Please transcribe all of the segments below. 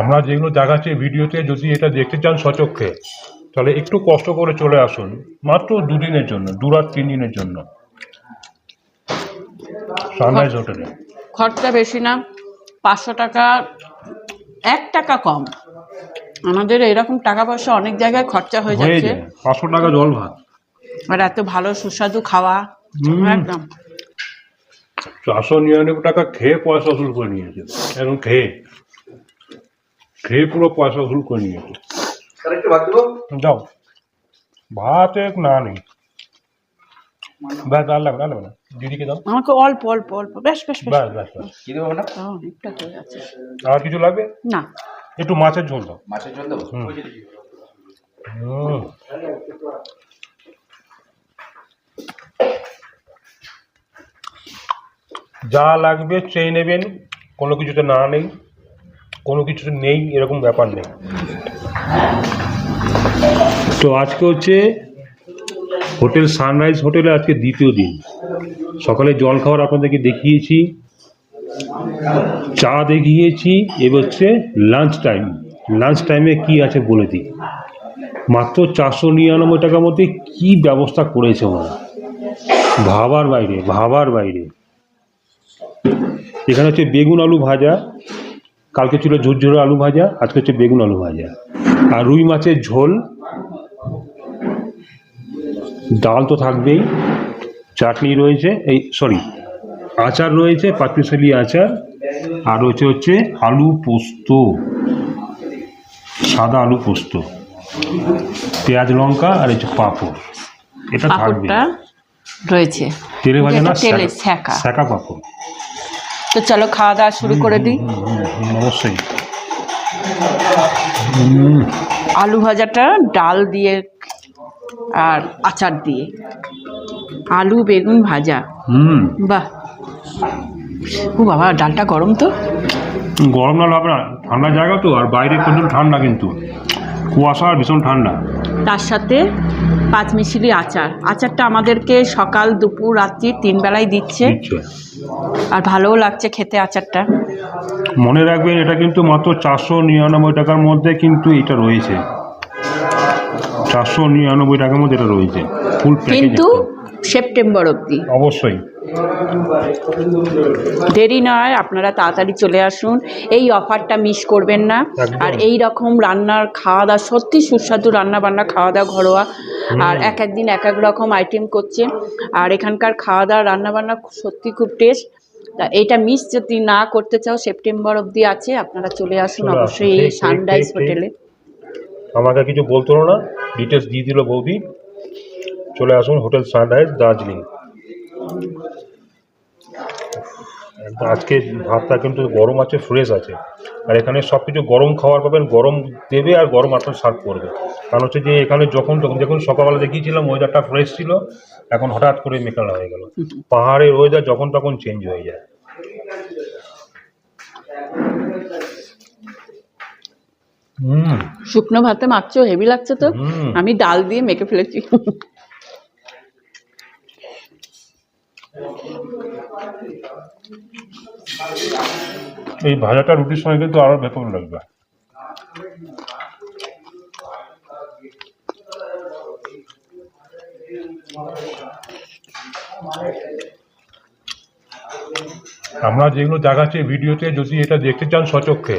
আমরা যেগুলো দেখাচ্ছি ভিডিওতে যদি এটা দেখতে চান সচক্ষে তাহলে একটু কষ্ট করে চলে আসুন মাত্র দুদিনের জন্য দু রাত তিন দিনের জন্য। সানরাইজ হোটেলে। খরচা বেশি না পাঁচশো টাকা এক টাকা কম। আমাদের এরকম টাকা পয়সা অনেক জায়গায় খরচা হয়ে যাচ্ছে। পাঁচশো টাকা জল ভাত। আর এত ভালো সুস্বাদু খাওয়া। একদম। চারশো নিরানব্বই টাকা খেয়ে পয়সা উসুল করে নিয়েছে। এখন খেয়ে? খেয়ে পুরো পয়সা উসুল করে নিয়েছে। আরেকটু ভাত যাও ভাত এক না নেই। ব্যাস আর লাগবে না লাগবে না। দিদিকে দাও। আমাকে অল্প অল্প অল্প। বেশ বেশ বেশ ব্যাস ব্যাস ব্যাস। কি দেবো ম্যাডাম অনেকটা হয়ে আছে আর কিছু লাগবে? না। একটু মাছের ঝোল দাও। মাছের জল দেবো? হুম। যা লাগবে চেয়ে নেবেন, কোনো কিছুতে না নেই, কোনো কিছুতে নেই, এরকম ব্যাপার নেই। তো আজকে হচ্ছে হোটেল সানরাইজ হোটেলে আজকে দ্বিতীয় দিন। সকালে জল খাবার আপনাদেরকে দেখিয়েছি, চা দেখিয়েছি এবার হচ্ছে লাঞ্চ টাইম লাঞ্চ টাইমে কি আছে বলে দিই। মাত্র চারশো নিরানব্বই টাকার মধ্যে কি ব্যবস্থা করেছে ওরা। ভাবার বাইরে ভাবার বাইরে। এখানে হচ্ছে বেগুন আলু ভাজা কালকে ছিল ঝুরঝুরে আলু ভাজা আজকে হচ্ছে বেগুন আলু ভাজা। আর রুই মাছের ঝোল ডাল তো থাকবেই চাটনি রয়েছে এই সরি আচার রয়েছে পাঁচমিশালি আচার আর রয়েছে হচ্ছে আলু পোস্ত সাদা আলু পোস্ত পেঁয়াজ লঙ্কা আর হচ্ছে পাঁপড় এটা থাকবে রয়েছে। তেলে ভাজা না সেকা পাঁপড়। তো চলো খাওয়া দাওয়া শুরু করে দিই। অবশ্যই। আলু ভাজাটা ডাল দিয়ে আর আচার দিয়ে। আলু বেগুন ভাজা। হুম। বাহ। ও বাবা ডালটা গরম তো। গরম না না ঠান্ডা জায়গা তো আর বাইরে প্রচুর ঠান্ডা কিন্তু। কুয়াশা আর ভীষণ ঠান্ডা। তার সাথে পাঁচ মিশিলি আচার। আচারটা আমাদেরকে সকাল দুপুর রাত্রি তিন বেলায় দিচ্ছে। দিচ্ছে। আর ভালোও লাগছে খেতে আচারটা। মনে রাখবেন এটা কিন্তু মাত্র চারশো নিরানব্বই টাকার মধ্যে কিন্তু এটা রয়েছে। চারশো নিরানব্বই টাকার মধ্যে এটা রয়েছে। ফুল কিন্তু সেপ্টেম্বর অবধি। অবশ্যই। দেরি নয় আপনারা তাড়াতাড়ি চলে আসুন। এই অফারটা মিস করবেন না। আর এই রকম রান্নার খাওয়া দাওয়া সত্যি সুস্বাদু রান্না বান্না খাওয়া দাওয়া ঘরোয়া আর এক একদিন এক এক রকম আইটেম করছে। আর এখানকার খাওয়া দাওয়া রান্না বান্না সত্যি খুব টেস্ট তা এটা মিস যদি না করতে চাও সেপ্টেম্বর অবধি আছে আপনারা চলে আসুন অবশ্যই এই সানরাইজ। হোটেলে আমাকে কিছু বলতো না? ডিটেলস দিয়ে দিল বৌদি। চলে আসুন হোটেল সানরাইজ দার্জিলিং। আজকে ভাতটা কিন্তু গরম আছে ফ্রেশ আছে। আর এখানে সব কিছু গরম খাবার পাবেন গরম দেবে আর গরম আপনার সার্ভ করবে। কারণ হচ্ছে যে এখানে যখন তখন যখন সকালবেলা দেখিয়েছিলাম ওয়েদারটা ফ্রেশ ছিল এখন হঠাৎ করে মেঘালা হয়ে গেল। পাহাড়ের ওয়েদার যখন তখন চেঞ্জ হয়ে যায়। হুম। শুকনো ভাতে মাখছো হেভি লাগছে তো? আমি ডাল দিয়ে মেখে ফেলেছি। এই ভাজাটা রুটির সঙ্গে কিন্তু আরও বেতন লাগবে। আমরা যেগুলো দেখাচ্ছি ভিডিওতে যদি এটা দেখতে চান সচক্ষে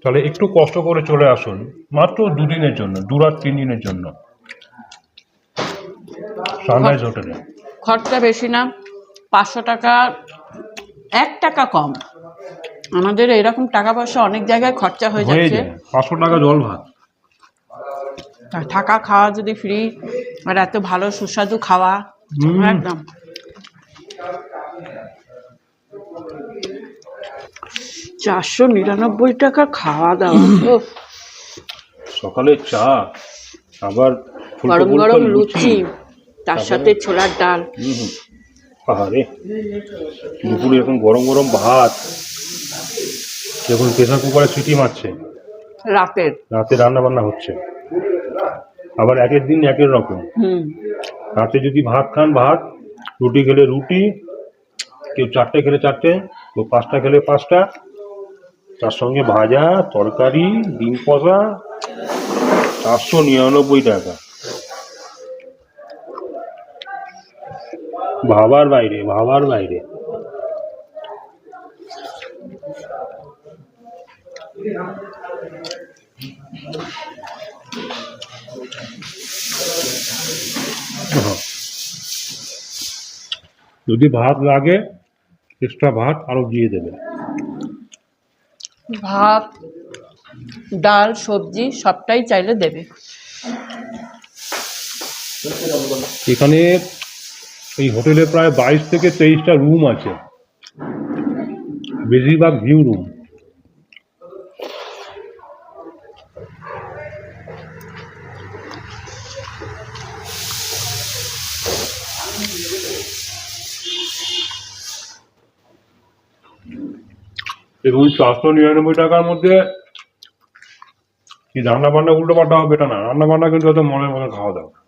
তাহলে একটু কষ্ট করে চলে আসুন মাত্র দুদিনের জন্য দু রাত তিন দিনের জন্য। সানরাইজ হোটেলে। খরচা বেশি না। পাঁচশো টাকা এক টাকা কম। আমাদের এরকম টাকা পয়সা অনেক জায়গায় খরচা হয়ে যাচ্ছে। পাঁচশো টাকা জল ভাত। থাকা খাওয়া যদি ফ্রি আর এত ভালো সুস্বাদু খাওয়া একদম। চারশো নিরানব্বই টাকা খাওয়া দাওয়া। সকালে চা আবার গরম গরম লুচি তার সাথে ছোলার ডাল। আহারে দুপুরে এখন গরম গরম ভাত যখন প্রেশার কুকারে সিটি মারছে রাতের। রাতে রান্না বান্না হচ্ছে। আবার একের দিন একের রকম। রাতে যদি ভাত খান ভাত রুটি খেলে রুটি কেউ চারটে খেলে চারটে কেউ পাঁচটা খেলে পাঁচটা তার সঙ্গে ভাজা তরকারি ডিম কষা চারশো নিরানব্বই টাকা। ভাবার বাইরে ভাবার বাইরে। যদি ভাত লাগে এক্সট্রা ভাত আরও দিয়ে দেবে ভাত ডাল সবজি সবটাই চাইলে দেবে এখানে এই হোটেলে প্রায় বাইশ থেকে তেইশটা রুম আছে। বেশিরভাগ ভিউ রুম। এবং চারশো নিরানব্বই টাকার মধ্যে কি রান্না বান্না উল্টো পাল্টা হবে এটা না। রান্না বান্না কিন্তু হয়তো মনের মতো খাওয়া দাওয়া।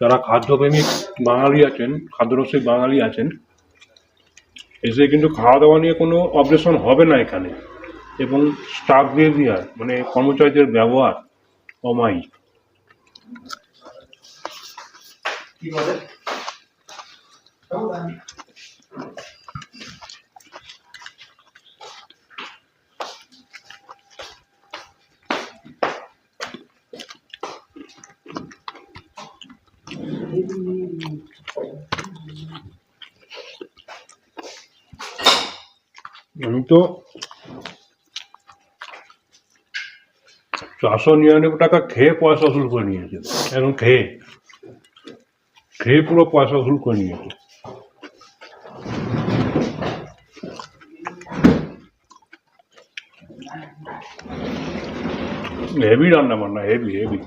যারা খাদ্যপ্রেমিক বাঙালি আছেন খাদ্যরসিক বাঙালি আছেন, এসে কিন্তু খাওয়া দাওয়া নিয়ে কোনো অবজেকশন হবে না এখানে। এবং স্টাফ বিহেভিয়ার মানে কর্মচারীদের ব্যবহার অমায়িক। আমি তো চারশো নিরানব্বই টাকা খেয়ে পয়সা উসুল করে নিয়েছে। এখন খেয়ে। খেয়ে পুরো পয়সা উসুল করে নিয়েছে। হেভি রান্না বান্না হেভি হেভি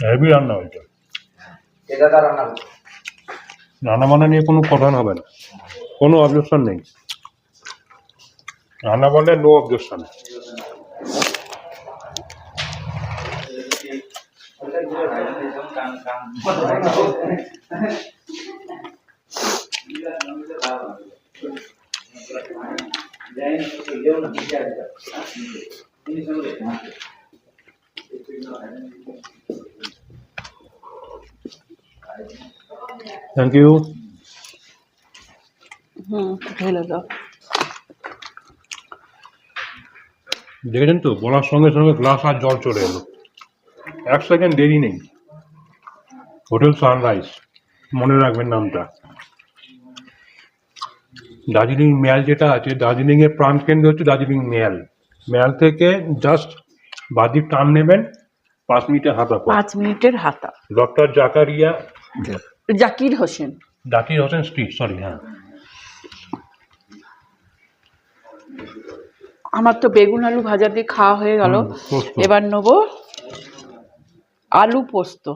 হেভি রান্না হয়েছে। রান্না বান্না নিয়ে কোনো কথা হবে না। কোনো অবজেকশন নেই। রান্না বান্নায় no objection thank you hmm ঢেলে দাও দেখেছেন তো? বলার সঙ্গে সঙ্গে গ্লাস আর জল চলে এলো। এক সেকেন্ড দেরি নেই। হোটেল সানরাইজ মনে রাখবেন নামটা। দার্জিলিং ম্যাল যেটা আছে দার্জিলিং এর প্রাণ কেন্দ্র হচ্ছে দার্জিলিং ম্যাল। ম্যাল থেকে জাস্ট বাদিক টান নেবেন পাঁচ মিনিটের হাতা পাঁচ মিনিটের হাতা doctor Zakaria Zakir Hussain. Zakir Hussain street sorry হ্যাঁ। আমার তো বেগুন আলু ভাজা দিয়ে খাওয়া হয়ে গেল। এবার নেব আলু পোস্ত।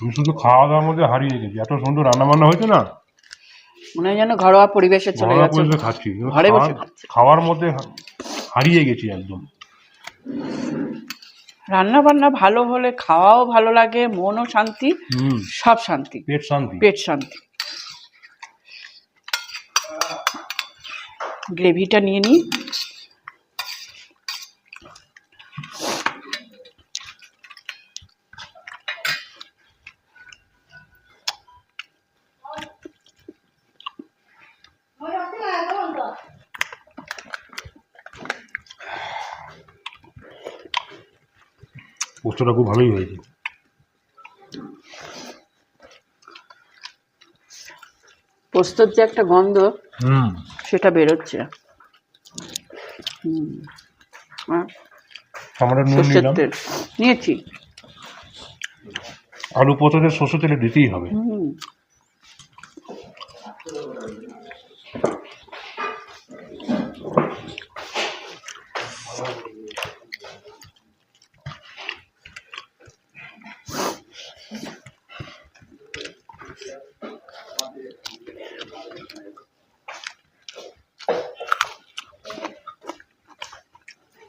আমি শুধু খাওয়া দাওয়ার মধ্যে হারিয়ে গেছি। এত সুন্দর রান্না বান্না হয়েছে না? মনে হয় যেন ঘরোয়া পরিবেশে চলে গেছে। খাচ্ছি। ঘরে বসে খাওয়ার- মধ্যে হারিয়ে গেছি একদম। রান্না বান্না ভালো হলে খাওয়াও ভালো লাগে মনও শান্তি হুম। সব শান্তি। পেট শান্তি। পেট শান্তি। গ্রেভিটা নিয়ে নিই। পোস্তটা খুব ভালোই হয়েছে। পোস্তর যে একটা গন্ধ হুম। সেটা বেরোচ্ছে। হুম। আমরা নুন নিলাম। নিয়েছি। আলু পোস্ততে সর্ষে তেলে দিতেই হবে।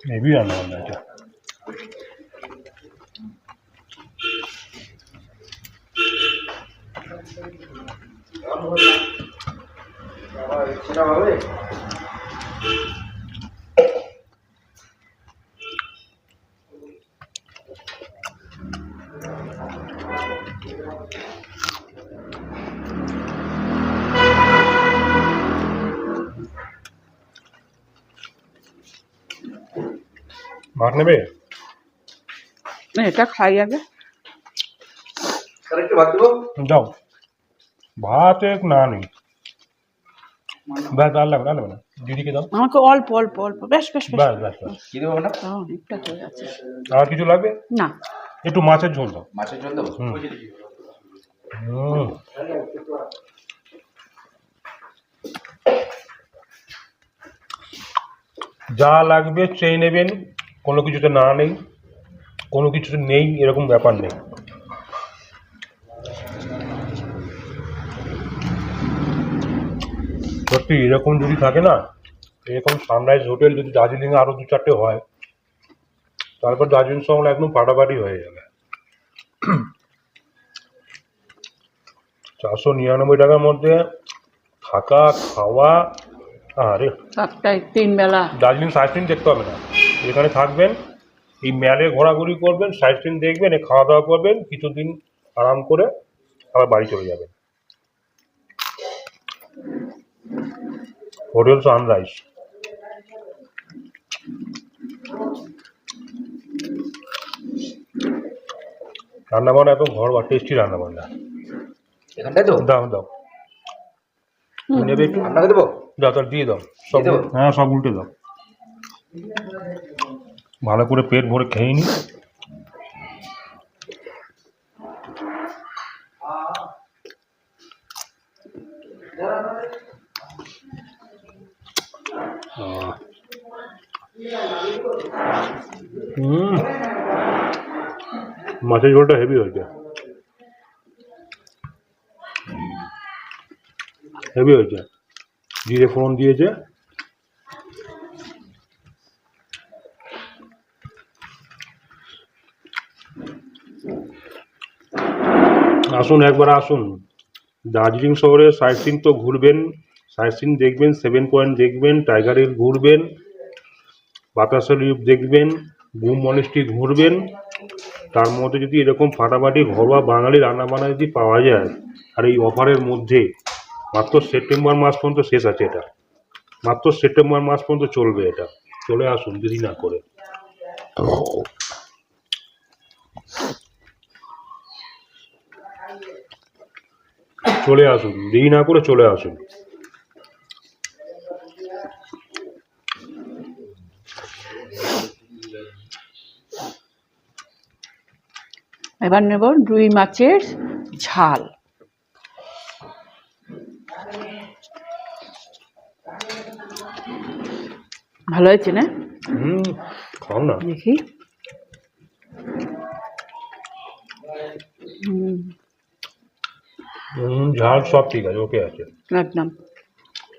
হুম হেভি রান্না বান্না এটা সেটা ভাত নেবে? না, এটা খাই আগে। যাও। ভাত এক না নেই। ব্যাস আর লাগবে না লাগবে না। দিদিকে দাও। আমাকে অল্প অল্প অল্প। বেশ বেশ বেশ ব্যাস ব্যাস ব্যাস। কি দেবো না অনেকটা হয়ে আছে আর কিছু লাগবে? না। একটু মাছের ঝোল দাও। মাছের। হুম। যা লাগবে চেয়ে নেবেন কোনো কিছুতে না নেই কোনো কিছুতে নেই এরকম ব্যাপার নেই। সত্যি এরকম যদি থাকে না এরকম সানরাইজ হোটেল যদি দার্জিলিংয়ে আরও দু চারটে হয় তারপর দার্জিলিং শহর একদম ফাটাফাটি হয়ে যাবে। চারশো নিরানব্বই টাকার মধ্যে থাকা খাওয়া আরে তিন বেলা দার্জিলিং সিন দেখতে হবে না। এখানে থাকবেন এই ম্যালে ঘোরাঘুরি করবেন সাইড সিন দেখবেন এ খাওয়া দাওয়া করবেন কিছুদিন আরাম করে আবার বাড়ি চলে যাবেন। হোটেল সানরাইজ রান্নাবান্না একদম ঘরোয়া টেস্টি রান্নাবান্না। এখানটায় তো? দাও দাও। নেবে একটু? আপনাকে দেবো? দাও তাহলে দিয়ে দাও। সব হ্যাঁ সব উল্টে দাও। ভালো করে পেট ভরে খেয়ে নি। মাছের ঝোলটা হেভি হয়েছে। হেভি হয়েছে। জিরে ফোড়ন দিয়েছে। আসুন, একবার আসুন। দার্জিলিং শহরে সাইট সিন তো ঘুরবেন, সাইট সিন দেখবেন, সেভেন পয়েন্ট দেখবেন, টাইগার হিল ঘুরবেন, বাতাসা লিপ দেখবেন, বুম মনেস্ট্রি ঘুরবেন। তার মধ্যে যদি এরকম ফাটাফাটি ঘরোয়া বাঙালি রান্নাবান্না যদি পাওয়া যায়, আর এই অফারের মধ্যে মাত্র সেপ্টেম্বর মাস পর্যন্ত শেষ আছে এটা। মাত্র সেপ্টেম্বর মাস পর্যন্ত চলবে এটা। চলে আসুন, দেরি না করে। চলে আসুন দেরি না করে চলে আসুন। এবার নেব রুই মাছের ঝাল। ভালো হয়েছে না? হুম খাও না। দেখি হুম, হুম ঝাল সব ঠিক আছে ওকে আছে। একদম।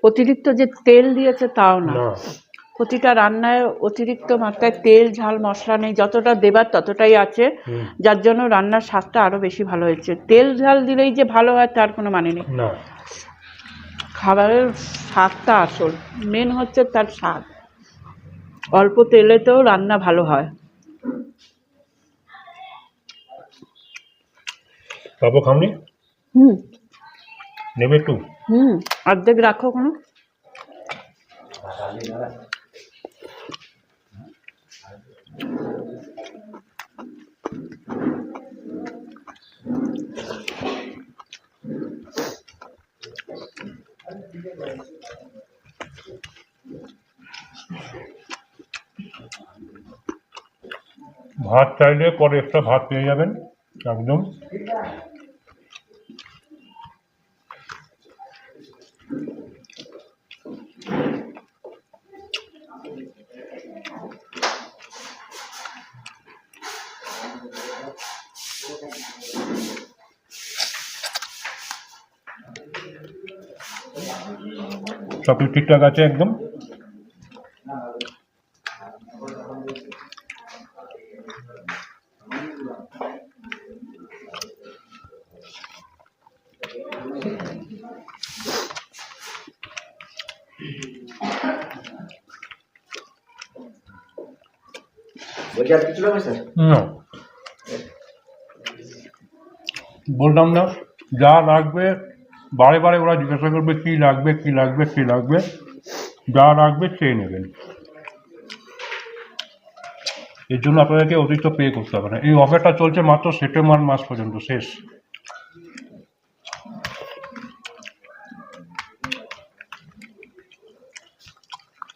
অতিরিক্ত যে তেল দিয়েছে তাও না। প্রতিটা রান্নায় অতিরিক্ত মাত্রায় তেল ঝাল মশলা নেই যতটা দেবার ততটাই আছে। যার জন্য রান্নার স্বাদটা আরও বেশি ভালো হয়েছে। তেল ঝাল দিলেই যে ভালো হয় তার কোনো মানে নেই। খাবারের স্বাদটা আসল। মেন হচ্ছে তার স্বাদ। অল্প তেলেতেও রান্না ভালো হয়। হুম। নেবে একটু? হুম অর্ধেক রাখো কোনো ভাত চাইলে পরে একটা ভাত পেয়ে যাবেন একদম। সবকিছু ঠিকঠাক আছে একদম। বলছি আর কিছু লাগবে স্যার? বললাম না যা লাগবে বারে বারে ওরা জিজ্ঞাসা করবে কী লাগবে কী লাগবে কী লাগবে যা লাগবে চেয়ে নেবেন। এর জন্য আপনাদেরকে অতিরিক্ত পে করতে হবে না। এই অফারটা চলছে মাত্র সেপ্টেম্বর মাস পর্যন্ত শেষ।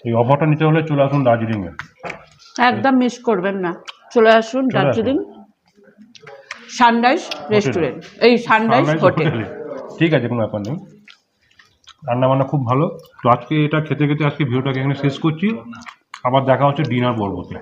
এই অফারটা নিতে হলে চলে আসুন দার্জিলিংয়ে। একদম মিস করবেন না। চলে আসুন আসুন। দার্জিলিং। সানরাইজ রেস্টুরেন্ট এই সানরাইজ হোটেল ঠিক আছে কোনো ব্যাপার নেই। রান্না বান্না খুব ভালো। তো আজকে এটা খেতে খেতে আজকে ভিডিওটাকে এখানে শেষ করছি। আবার দেখা হচ্ছে ডিনার পর্বতে।